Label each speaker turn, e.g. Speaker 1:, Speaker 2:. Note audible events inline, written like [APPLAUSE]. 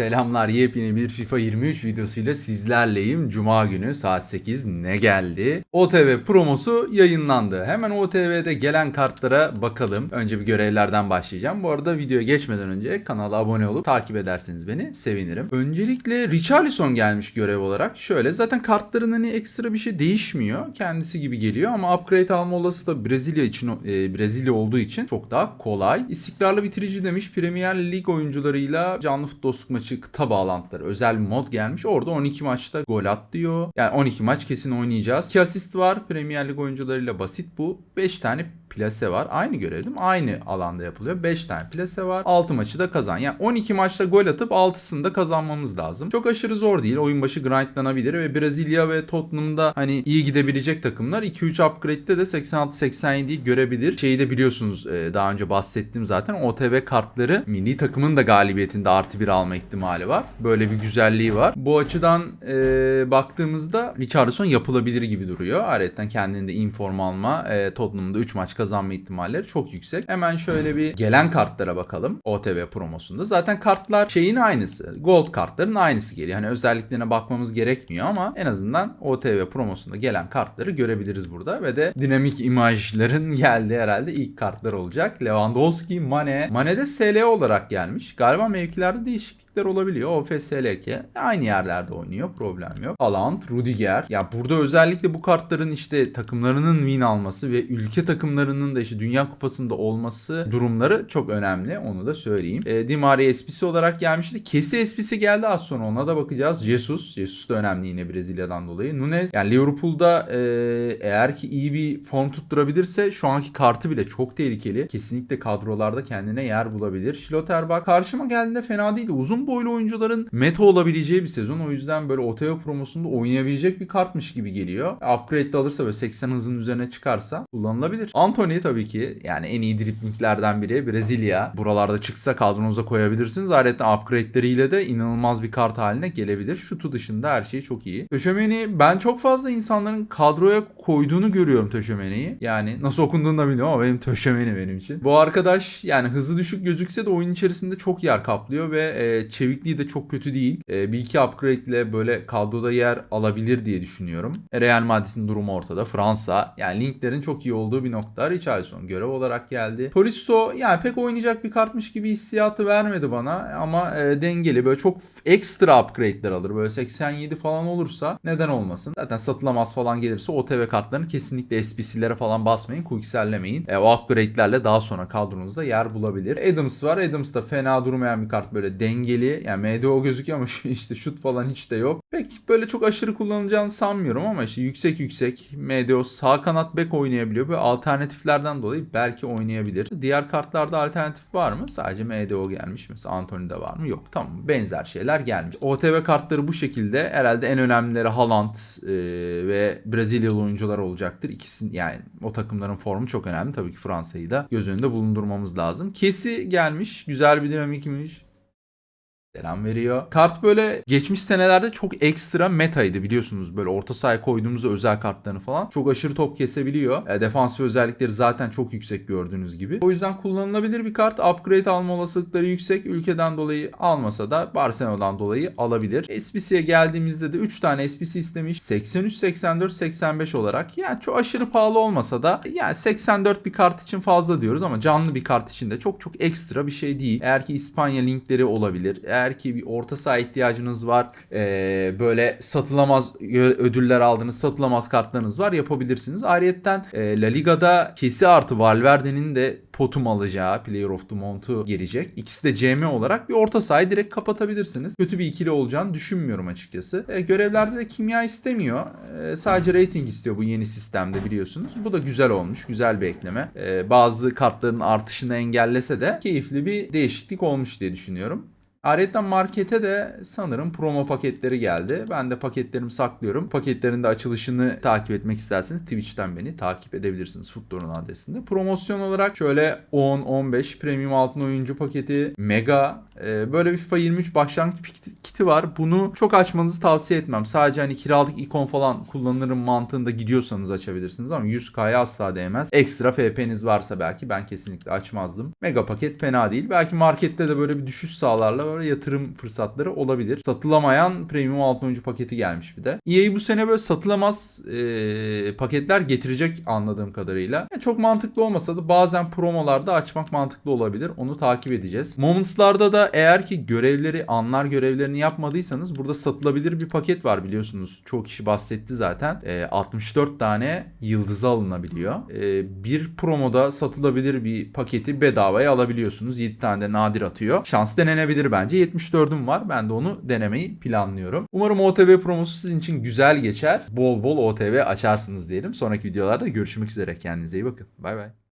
Speaker 1: Selamlar yepyeni bir FIFA 23 videosuyla sizlerleyim. Cuma günü saat 8 ne geldi? OTV promosu yayınlandı. Hemen OTV'de gelen kartlara bakalım. Önce bir görevlerden başlayacağım. Bu arada videoya geçmeden önce kanala abone olup takip ederseniz beni sevinirim. Öncelikle Richarlison gelmiş görev olarak. Şöyle zaten kartların hani ekstra bir şey değişmiyor. Kendisi gibi geliyor ama upgrade alma olası da Brezilya için e, Brezilya olduğu için çok daha kolay. İstikrarlı bitirici demiş. Premier Lig oyuncularıyla canlı futbol dostluk maçı kıta bağlantıları özel bir mod gelmiş. Orada 12 maçta gol at diyor. Yani 12 maç kesin oynayacağız. 2 asist var. Premier Lig oyuncularıyla basit bu. 5 tane plase var. Aynı görev değil mi? Aynı alanda yapılıyor. 5 tane plase var. 6 maçı da kazan. Yani 12 maçta gol atıp 6'sını da kazanmamız lazım. Çok aşırı zor değil. Oyun başı grindlanabilir ve Brezilya ve Tottenham'da hani iyi gidebilecek takımlar 2-3 upgrade'de de 86-87'yi görebilir. Şeyi de biliyorsunuz e, daha önce bahsettim zaten. OTV kartları milli takımın da galibiyetinde artı bir alma ihtimali var. Böyle bir güzelliği var. Bu açıdan e, baktığımızda Richarlison yapılabilir gibi duruyor. Ayrıca kendinde inform alma e, Tottenham'da 3 maç kazanma ihtimalleri çok yüksek. Hemen şöyle bir gelen kartlara bakalım OTV promosunda. Zaten kartlar şeyin aynısı. Gold kartların aynısı geliyor. Hani özelliklerine bakmamız gerekmiyor ama en azından OTV promosunda gelen kartları görebiliriz burada ve de dinamik imajların [LAUGHS] geldiği herhalde ilk kartlar olacak. Lewandowski, Mane. Mane de SL olarak gelmiş. Galiba mevkilerde değişiklikler olabiliyor. OFSLK aynı yerlerde oynuyor. Problem yok. Haaland, Rudiger. Ya burada özellikle bu kartların işte takımlarının win alması ve ülke takımlarının da işte Dünya Kupası'nda olması durumları çok önemli. Onu da söyleyeyim. E, Di Maria SPC olarak gelmişti. Kesi SPC geldi az sonra. Ona da bakacağız. Jesus. Jesus da önemli yine Brezilya'dan dolayı. Nunez. Yani Liverpool'da e, eğer ki iyi bir form tutturabilirse şu anki kartı bile çok tehlikeli. Kesinlikle kadrolarda kendine yer bulabilir. Schlotterbeck karşıma geldiğinde fena değildi. Uzun boylu oyuncuların meta olabileceği bir sezon. O yüzden böyle OTV promosunda oynayabilecek bir kartmış gibi geliyor. Upgrade de alırsa ve 80 hızın üzerine çıkarsa kullanılabilir. Anthony tabii ki yani en iyi driplinglerden biri. Brezilya. Buralarda çıksa kadronuza koyabilirsiniz. Ayrıca upgrade'leriyle de inanılmaz bir kart haline gelebilir. Şutu dışında her şey çok iyi. Döşemeni ben çok fazla insanların kadroya koyduğunu görüyorum Töşemeni'yi. Yani nasıl okunduğunu da bilmiyorum ama benim Töşemeni benim için. Bu arkadaş yani hızı düşük gözükse de oyun içerisinde çok yer kaplıyor ve e, çevikliği de çok kötü değil. E, bir iki upgrade ile böyle kadroda yer alabilir diye düşünüyorum. Real Madrid'in durumu ortada. Fransa yani linklerin çok iyi olduğu bir nokta. Richarlison görev olarak geldi. Tolisso yani pek oynayacak bir kartmış gibi hissiyatı vermedi bana ama e, dengeli böyle çok ekstra upgrade'ler alır. Böyle 87 falan olursa neden olmasın. Zaten satılamaz falan gelirse OTV kartlarını kesinlikle SPC'lere falan basmayın. Quicksellemeyin. E, o upgrade'lerle daha sonra kadronuzda yer bulabilir. Adams var. Adams da fena durmayan bir kart böyle dengeli. Yani MDO gözüküyor ama [LAUGHS] işte şut falan hiç de yok. Pek böyle çok aşırı kullanılacağını sanmıyorum ama işte yüksek yüksek MDO sağ kanat bek oynayabiliyor. Böyle alternatiflerden dolayı belki oynayabilir. Diğer kartlarda alternatif var mı? Sadece MDO gelmiş. Mesela Anthony'de var mı? Yok. Tamam. Benzer şeyler gelmiş. OTV kartları bu şekilde. Herhalde en önemlileri Haaland e, ve Brezilyalı oyuncular olacaktır. İkisinin yani o takımların formu çok önemli. Tabii ki Fransa'yı da göz önünde bulundurmamız lazım. Kesi gelmiş. Güzel bir dinamikmiş. Selam veriyor. Kart böyle geçmiş senelerde çok ekstra metaydı biliyorsunuz. Böyle orta sahaya koyduğumuzda özel kartlarını falan. Çok aşırı top kesebiliyor. E, defansif özellikleri zaten çok yüksek gördüğünüz gibi. O yüzden kullanılabilir bir kart. Upgrade alma olasılıkları yüksek. Ülkeden dolayı almasa da Barcelona'dan dolayı alabilir. SPC'ye geldiğimizde de 3 tane SPC istemiş. 83, 84, 85 olarak. Yani çok aşırı pahalı olmasa da yani 84 bir kart için fazla diyoruz ama canlı bir kart için de çok çok ekstra bir şey değil. Eğer ki İspanya linkleri olabilir. Eğer eğer ki bir orta saha ihtiyacınız var e, böyle satılamaz ödüller aldınız satılamaz kartlarınız var yapabilirsiniz. Ayrıyeten e, La Liga'da kesi artı Valverde'nin de potum alacağı Player of the Month'u gelecek. İkisi de CM olarak bir orta sahayı direkt kapatabilirsiniz. Kötü bir ikili olacağını düşünmüyorum açıkçası. E, görevlerde de kimya istemiyor. E, sadece rating istiyor bu yeni sistemde biliyorsunuz. Bu da güzel olmuş. Güzel bir ekleme. E, bazı kartların artışını engellese de keyifli bir değişiklik olmuş diye düşünüyorum. Ayrıca markete de sanırım promo paketleri geldi. Ben de paketlerimi saklıyorum. Paketlerin de açılışını takip etmek isterseniz Twitch'ten beni takip edebilirsiniz Futbol'un adresinde. Promosyon olarak şöyle 10-15 premium altın oyuncu paketi, mega böyle bir FIFA 23 başlangıç kiti var. Bunu çok açmanızı tavsiye etmem. Sadece hani kiralık ikon falan kullanırım mantığında gidiyorsanız açabilirsiniz ama 100K'ya asla değmez. Ekstra FP'niz varsa belki ben kesinlikle açmazdım. Mega paket fena değil. Belki markette de böyle bir düşüş sağlarla böyle yatırım fırsatları olabilir. Satılamayan premium altın oyuncu paketi gelmiş bir de. EA bu sene böyle satılamaz e, paketler getirecek anladığım kadarıyla. Yani çok mantıklı olmasa da bazen promolarda açmak mantıklı olabilir. Onu takip edeceğiz. Moments'larda da eğer ki görevleri, anlar görevlerini yapmadıysanız burada satılabilir bir paket var biliyorsunuz. Çoğu kişi bahsetti zaten. E, 64 tane yıldızı alınabiliyor. E, bir promoda satılabilir bir paketi bedavaya alabiliyorsunuz. 7 tane de nadir atıyor. Şans denenebilir bence. 74'üm var. Ben de onu denemeyi planlıyorum. Umarım OTV promosu sizin için güzel geçer. Bol bol OTV açarsınız diyelim. Sonraki videolarda görüşmek üzere. Kendinize iyi bakın. Bay bay.